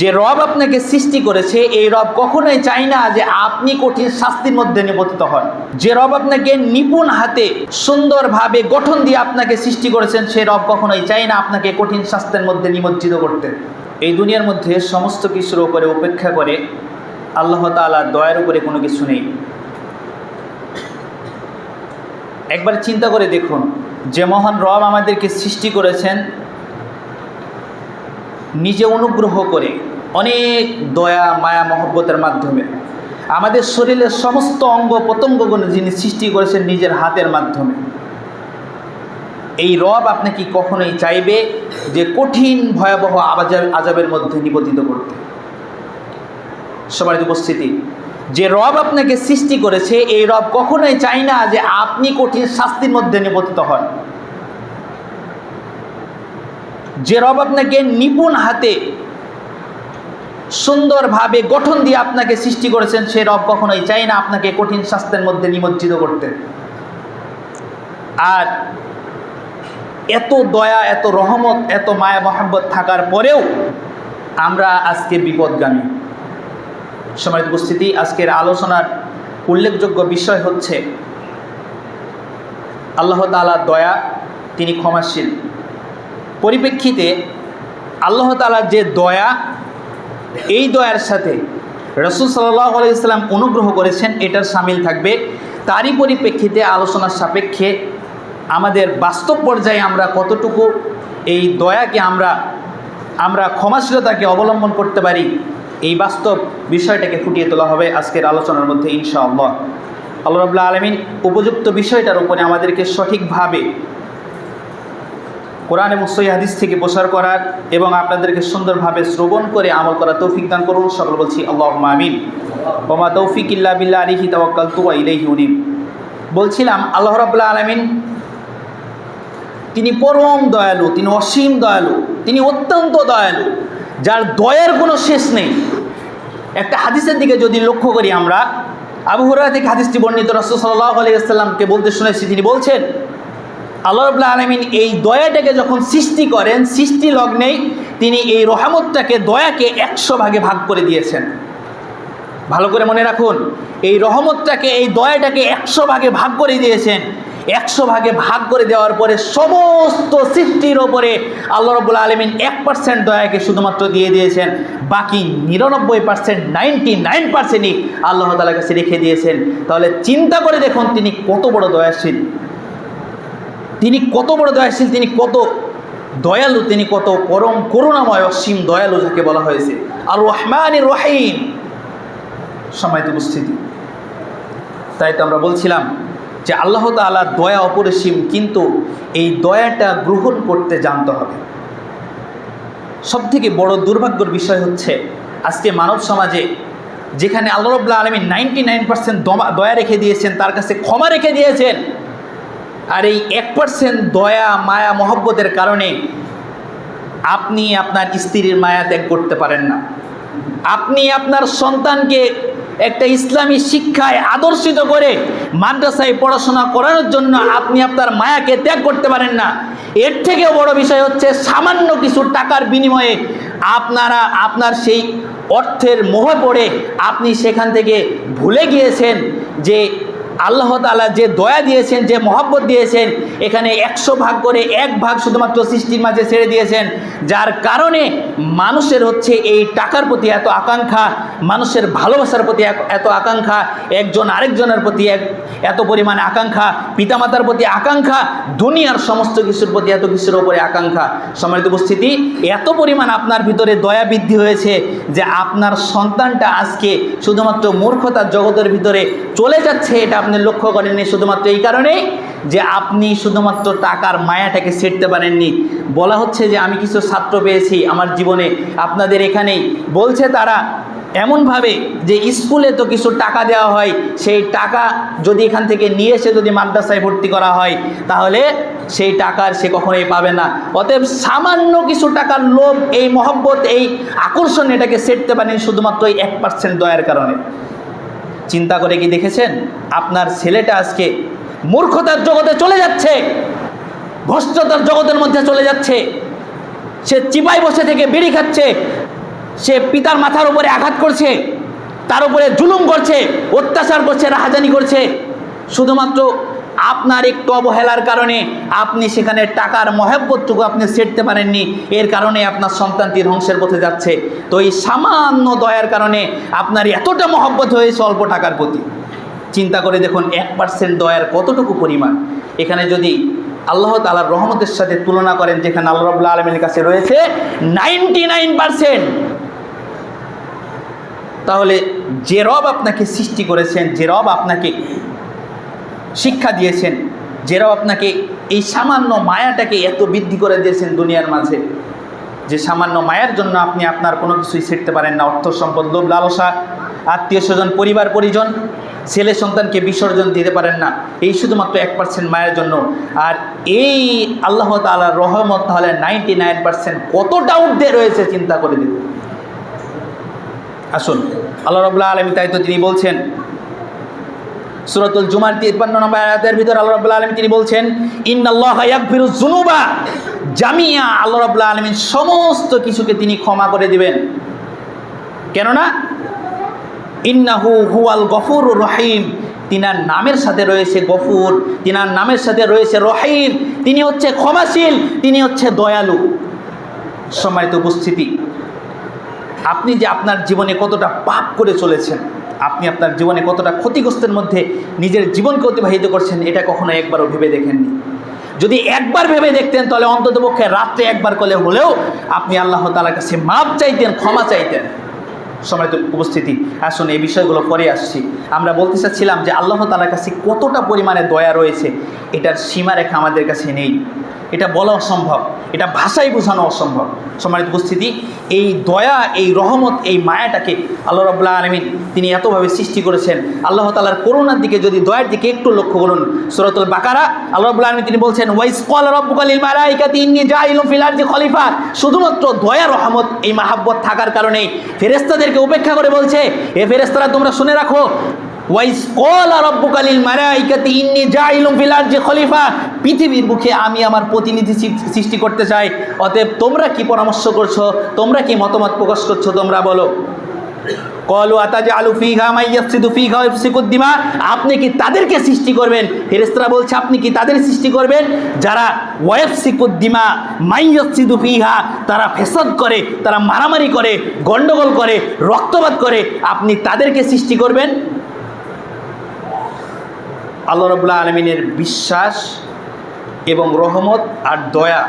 যে রব আপনাকে সৃষ্টি করেছে, এই রব কখনোই চাই না যে আপনি কঠিন শাস্তির মধ্যে নিবন্ধিত হন। যে রব আপনাকে নিপুণ হাতে সুন্দরভাবে গঠন দিয়ে আপনাকে সৃষ্টি করেছেন, সে রব কখনোই চাই না আপনাকে কঠিন শাস্তির মধ্যে নিমজ্জিত করতে। এই দুনিয়ার মধ্যে সমস্ত কিছুর উপরে উপেক্ষা করে আল্লাহ তাআলার দয়ার উপরে কোনো কিছু নেই। একবার চিন্তা করে দেখুন, যে মহান রব আমাদেরকে সৃষ্টি করেছেন নিজে অনুগ্রহ করে অনেক দয়া, মায়া, মহব্বতের মাধ্যমে আমাদের শরীরের সমস্ত অঙ্গ প্রত্যঙ্গগুলো যিনি সৃষ্টি করেছেন নিজের হাতের মাধ্যমে। এই রব আপনাকে কখনোই চাইবে যে কঠিন, ভয়াবহ আজাব আজাবের মধ্যে নিবন্ধিত করতে? সবার উপস্থিতি, যে রব আপনাকে সৃষ্টি করেছে, এই রব কখনোই চাই না যে আপনি কঠিন শাস্তির মধ্যে নিবন্ধিত হন। যে রব আপনাকে নিপুণ হাতে সুন্দরভাবে গঠন দিয়ে আপনাকে সৃষ্টি করেছেন, সে রব কখনোই চাই না আপনাকে কঠিন শাস্তির মধ্যে নিমজ্জিত করতে। আর এত দয়া, এত রহমত, এত মায়া, মহাব্বত থাকার পরেও আমরা আজকে বিপদগামী। সময় উপস্থিতি, আজকের আলোচনার উল্লেখযোগ্য বিষয় হচ্ছে, আল্লাহ তালার দয়া, তিনি ক্ষমাশীল। পরিপ্রেক্ষিতে আল্লাহ তালার যে দয়া, এই দয়ার সাথে রসুল সাল্লাহ আলাইসাল্লাম অনুগ্রহ করেছেন এটার সামিল থাকবে। তারই পরিপ্রেক্ষিতে আলোচনার সাপেক্ষে আমাদের বাস্তব পর্যায়ে আমরা কতটুকু এই দয়াকে আমরা আমরা ক্ষমাশীলতাকে অবলম্বন করতে পারি, এই বাস্তব বিষয়টাকে ফুটিয়ে তোলা হবে আজকের আলোচনার মধ্যে, ইনশাআল্লাহ। আল্লাহ রবুল্লা আলমিন উপযুক্ত বিষয়টার উপরে আমাদেরকে সঠিকভাবে কোরআন এবং সই হাদিস থেকে প্রসার করার এবং আপনাদেরকে সুন্দরভাবে শ্রবণ করে আমল করার তৌফিক দান করুন। সকল বলছি আল্লাহ আমিন। ওমা তৌফিক ইল্লা বিল্লা আলিহি তাওয়াক্কাল তুয়া ইলাইহি উনিব। বলছিলাম, আল্লাহ রাবুল্লাহ আলমিন তিনি পরম দয়ালু, তিনি অসীম দয়ালু, তিনি অত্যন্ত দয়ালু, যার দয়ার কোনো শেষ নেই। একটা হাদিসের দিকে যদি লক্ষ্য করি আমরা, আবু হুরারা থেকে হাদিসটি বর্ণিত রসুল সাল্লাহ আলাইসাল্লামকে বলতে শুনেছি। তিনি বলছেন আল্লাহ রবুল্লা আলমিন এই দয়াটাকে যখন সৃষ্টি করেন, সৃষ্টি লগ্নেই তিনি এই রহমতটাকে, দয়াকে একশো ভাগে ভাগ করে দিয়েছেন। ভালো করে মনে রাখুন, এই রহমতটাকে, এই দয়াটাকে একশো ভাগে ভাগ করে দিয়েছেন। একশো ভাগে ভাগ করে দেওয়ার পরে সমস্ত সৃষ্টির ওপরে আল্লাহ রবুল্লা আলমিন এক পার্সেন্ট দয়াকে শুধুমাত্র দিয়ে দিয়েছেন। বাকি নিরানব্বই পার্সেন্ট নাইনটি নাইন পার্সেন্টই আল্লাহ তালার কাছে রেখে দিয়েছেন। তাহলে চিন্তা করে দেখুন তিনি কত বড় দয়াশীল। তিনি কত বড় দয়াশীল, তিনি কত দয়ালু, তিনি কত পরম করুণাময় অসীম দয়ালু যাকে বলা হয়েছে। আর রহমান রহিম। সময় উপস্থিতি। তাই তো আমরা বলছিলাম যে আল্লাহ তালা দয়া অপরিসীম, কিন্তু এই দয়াটা গ্রহণ করতে জানতে হবে। সব থেকে বড় দুর্ভাগ্যর বিষয় হচ্ছে আজকে মানব সমাজে যেখানে আল্লাহ রবুল্লা আলমী নাইনটি নাইন পার্সেন্ট দয়া রেখে দিয়েছেন, তার কাছে ক্ষমা রেখে দিয়েছেন আর এই এক পার্সেন্ট দয়া, মায়া, মহব্বতের কারণে আপনি আপনার স্ত্রীর মায়া ত্যাগ করতে পারেন না। আপনি আপনার সন্তানকে একটা ইসলামী শিক্ষায় আদর্শিত করে মাদ্রাসায় পড়াশোনা করানোর জন্য আপনি আপনার মায়াকে ত্যাগ করতে পারেন না। এর থেকেও বড় বিষয় হচ্ছে সামান্য কিছু টাকার বিনিময়ে আপনারা, আপনার সেই অর্থের মোহে পড়ে আপনি সেখান থেকে ভুলে গিয়েছেন যে আল্লাহ তালা যে দয়া দিয়েছেন, যে মহব্বত দিয়েছেন, এখানে একশো ভাগ করে এক ভাগ শুধুমাত্র সৃষ্টির মাঝে ছেড়ে দিয়েছেন, যার কারণে মানুষের হচ্ছে এই টাকার প্রতি এত আকাঙ্ক্ষা, মানুষের ভালোবাসার প্রতি এত আকাঙ্ক্ষা, একজন আরেকজনের প্রতি এক এত পরিমাণে আকাঙ্ক্ষা, পিতামাতার প্রতি আকাঙ্ক্ষা, দুনিয়ার সমস্ত কিছুর প্রতি এত কিছুর ওপরে আকাঙ্ক্ষা। সম্মানিত উপস্থিতি, এত পরিমাণ আপনার ভিতরে দয়া বৃদ্ধি হয়েছে যে আপনার সন্তানটা আজকে শুধুমাত্র মূর্খতার জগতের ভিতরে চলে যাচ্ছে এটা আপনি লক্ষ্য করেননি শুধুমাত্র এই কারণেই যে আপনি শুধুমাত্র টাকার মায়াটাকে সেরতে পারেননি। বলা হচ্ছে যে আমি কিছু ছাত্র পেয়েছি আমার জীবনে। আপনাদের এখানেই বলছে তারা এমনভাবে যে স্কুলে তো কিছু টাকা দেওয়া হয়, সেই টাকা যদি এখান থেকে নিয়ে এসে যদি মাদ্রাসায় ভর্তি করা হয়, তাহলে সেই টাকার সে কখনোই পাবে না। অতএব সামান্য কিছু টাকার লোভ, এই মহব্বত, এই আকর্ষণ এটাকে সেরতে পারেন শুধুমাত্র এই এক পার্সেন্ট দয়ার কারণে। চিন্তা করে কি দেখেছেন? আপনার ছেলেটা আজকে মূর্খতার জগতে চলে যাচ্ছে। ভ্রষ্টতার জগতের মধ্যে চলে যাচ্ছে। সে চিপাই বসে থেকে বিড়ি খাচ্ছে। সে পিতার মাথার উপরে আঘাত করছে। তার উপরে জুলুম করছে, অত্যাচার করছে, রাহাজানি করছে। শুধুমাত্র আপনার একটু অবহেলার কারণে আপনি সেখানে টাকার মহাব্বতটুকু আপনি সেরতে পারেননি। এর কারণে আপনার সন্তানটি ধ্বংসের পথে যাচ্ছে। তো এই সামান্য দয়ার কারণে আপনার এতটা মহব্বত হয়েছে অল্প টাকার প্রতি। চিন্তা করে দেখুন, এক পার্সেন্ট দয়ার কতটুকু পরিমাণ? এখানে যদি আল্লাহ তালার রহমতের সাথে তুলনা করেন, যেখানে আল্লাহ রবুল্লা আলমের কাছে রয়েছে নাইনটি নাইন পার্সেন্ট। তাহলে যে রব আপনাকে সৃষ্টি করেছেন, যে রব আপনাকে শিক্ষা দিয়েছেন, যেরাও আপনাকে এই সামান্য মায়াটাকে এত বৃদ্ধি করে দিয়েছেন দুনিয়ার মাঝে, যে সামান্য মায়ার জন্য আপনি আপনার কোনো কিছুই শিখতে পারেন না। অর্থ সম্পদ, লোভ, লালসা, আত্মীয় স্বজন, পরিবার, পরিজন, ছেলে সন্তানকে বিসর্জন দিতে পারেন না। এই শুধুমাত্র এক পার্সেন্ট মায়ের জন্য। আর এই আল্লাহ তালার রহমত তাহলে নাইনটি নাইন পার্সেন্ট কত ডাউট দিয়ে রয়েছে চিন্তা করে দিন আসুন, আল্লাহ রবুল্লাহ আলমী তাই তো তিনি বলছেন সুরতুল জুমার তিপ্পান্ন নম্বর আয়াতের ভিতর আল্লাহ রবুল্লাহ আলমী তিনি বলছেন, ইন্নাল্লাহ ইয়াকফিরু জুনুবা জামিয়া আল্লাহ রবুল্লাহ আলমীর সমস্ত কিছুকে তিনি ক্ষমা করে দিবেন। কেননা, ইন্নাহু হুয়াল গফুর রহিম। তিনার নামের সাথে রয়েছে গফুর, তিনার নামের সাথে রয়েছে রহিম। তিনি হচ্ছে ক্ষমাশীল, তিনি হচ্ছে দয়ালু। সম্মানিত উপস্থিতি, আপনি যে আপনার জীবনে কতটা পাপ করে চলেছেন আপনি আপনার জীবনে কতটা ক্ষতিগ্রস্তের মধ্যে নিজের জীবনকে অতিবাহিত করছেন, এটা কখনো একবারও ভেবে দেখেননি? যদি একবার ভেবে দেখতেন, তাহলে অন্ততপক্ষে রাত্রে একবার করলে হলেও আপনি আল্লাহ তালার কাছে মাপ চাইতেন, ক্ষমা চাইতেন। সময়ত উপস্থিতি, আসুন এই বিষয়গুলো পরে আসছি। আমরা বলতে চাচ্ছিলাম যে আল্লাহ তালার কাছে কতটা পরিমাণে দয়া রয়েছে, এটার সীমারেখা আমাদের কাছে নেই। এটা বলা অসম্ভব। এটা ভাষায় বোঝানো অসম্ভব। সম্মানিত উপস্থিতি, এই দয়া, এই রহমত, এই মায়াটাকে আল্লাহ রব্লা আলমিন তিনি এতভাবে সৃষ্টি করেছেন। আল্লাহ তালার করুণার দিকে যদি দয়ার দিকে একটু লক্ষ্য করুন, সুরতুল বাকারা, আল্লাহ রব্লা আলমিন তিনি বলছেন ওয়াইস ফিল খলিফা। শুধুমাত্র দয়া, রহমত, এই মাহাব্বত থাকার কারণেই ফেরেস্তাদেরকে উপেক্ষা করে বলছে এ ফেরেস্তারা তোমরা শুনে রাখো ওয়াইস কল রব্বুকালিল মালাইকাতি, ইন্নি জাইলুম ফিল আরদি খলিফা পৃথিবীর বুকে আমি আমার প্রতিনিধি সৃষ্টি করতে চাই। অতএব তোমরা কি পরামর্শ করছ? তোমরা কি মতামত প্রকাশ করছ? তোমরা বলো। কলু আতাজ আলু ফিঘা মাইয়াফসিদু ফিঘা ইফসিকুদ্দিমা আপনি কি তাদেরকে সৃষ্টি করবেন? ফেরেশতারা বলছে, আপনি কি তাদের সৃষ্টি করবেন? যারা ওয়াইফসিকুদ্দিমা মাইয়াফসিদু ফিহা তারা ফেসাদ করে, তারা মারামারি করে, গন্ডগোল করে, রক্তপাত করে। আপনি তাদেরকে সৃষ্টি করবেন? আল্লাহ রবুল্লা আলমিনের বিশ্বাস এবং রহমত আর দয়া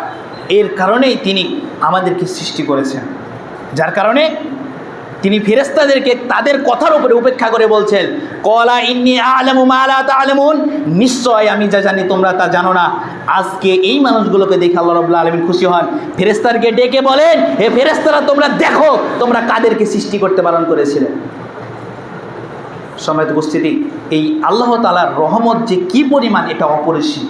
এর কারণেই তিনি আমাদেরকে সৃষ্টি করেছেন। যার কারণে তিনি ফেরেস্তাদেরকে তাদের কথার উপরে উপেক্ষা করে বলছেন, কলা ইন্নি আলমুন নিশ্চয় আমি যা জানি তোমরা তা জানো না। আজকে এই মানুষগুলোকে দেখে আল্লাহ রবুল্লা আলমিন খুশি হন। ফেরেস্তারকে ডেকে বলেন, হে ফেরেস্তারা তোমরা দেখো, তোমরা কাদেরকে সৃষ্টি করতে পালন করেছিলে? সময় উপস্থিতি এই আল্লাহ তালার রহমত যে কি পরিমাণ এটা অপরিসীম।